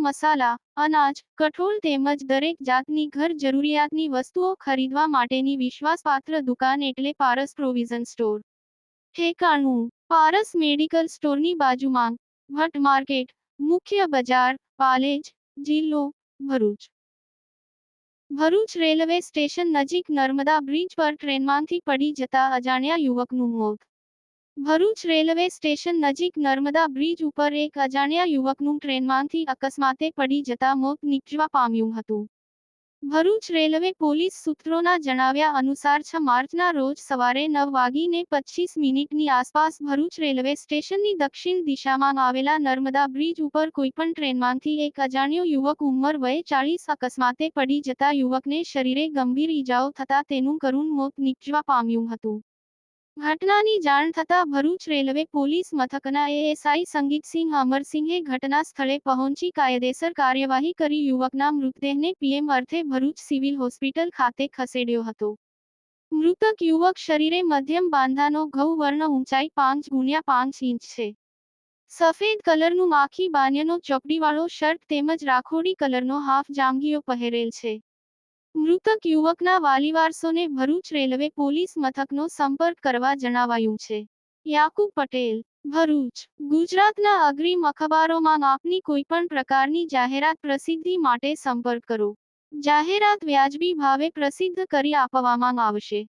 મસાલા, અનાજ, કઠોળ તેમજ દરેક જાતની ઘર જરૂરિયાતની વસ્તુઓ ખરીદવા માટેની વિશ્વાસપાત્ર દુકાન એટલે પારસ પ્રોવિઝન સ્ટોર. ઠેકાણું પારસ મેડિકલ સ્ટોરની બાજુમાં ભટ્ટ માર્કેટ, મુખ્ય બજાર, પાલેજ, જિલ્લો, ભરૂચ. ભરૂચ રેલવે સ્ટેશન નજીક નર્મદા બ્રિજ પર ટ્રેનમાંથી પડી જતા અજાણ્યા યુવકનું મોત. ભરૂચ રેલવે સ્ટેશન નજીક નર્મદા બ્રિજ ઉપર એક અજાણ્યા યુવકનું ટ્રેનમાંથી અકસ્માતે પડી જતા મોત નીપજવા પામ્યું હતું. ભરૂચ રેલવે પોલીસ સૂત્રોના જણાવ્યા અનુસાર છ માર્ચના રોજ સવારે નવ વાગીને પચીસ મિનિટની આસપાસ ભરૂચ રેલવે સ્ટેશનની દક્ષિણ દિશામાં આવેલા નર્મદા બ્રિજ ઉપર કોઈપણ ટ્રેનમાંથી એક અજાણ્યો યુવક ઉંમર વયે ચાળીસ અકસ્માતે પડી જતા યુવકને શરીરે ગંભીર ઈજાઓ થતા તેનું કરુણ મોત નીપજવા પામ્યું હતું. ઘટનાની જાણ થતાં ભરૂચ રેલવે પોલીસ મથકના એએસઆઈ સંગીતસિંહ અમરસિંહે ઘટના સ્થળે પહોંચી કાયદેસર કાર્યવાહી કરી યુવકના મૃતદેહને પીએમ અર્થે ભરૂચ સિવિલ હોસ્પિટલ ખાતે ખસેડ્યો હતો. મૃતક યુવક શરીરે મધ્યમ બાંધાનો ઘઉ વર્ણ ઊંચાઈ પાંચ ગુણ્યા પાંચ ઇંચ છે. સફેદ કલરનું માખી, બાન્યનો ચોકડીવાળો શર્ટ તેમજ રાખોડી કલરનો હાફ જામગીઓ પહેરેલ છે. મૃતક યુવકના વાલીવારસોને ભરૂચ રેલવે પોલીસ મથકનો સંપર્ક કરવા જણાવાયું છે. યાકુબ પટેલ, ભરૂચ. ગુજરાતના અગ્રીમ અખબારોમાં આપની કોઈપણ પ્રકારની જાહેરાત પ્રસિદ્ધિ માટે સંપર્ક કરો. જાહેરાત વ્યાજબી ભાવે પ્રસિદ્ધ કરી આપવામાં આવશે.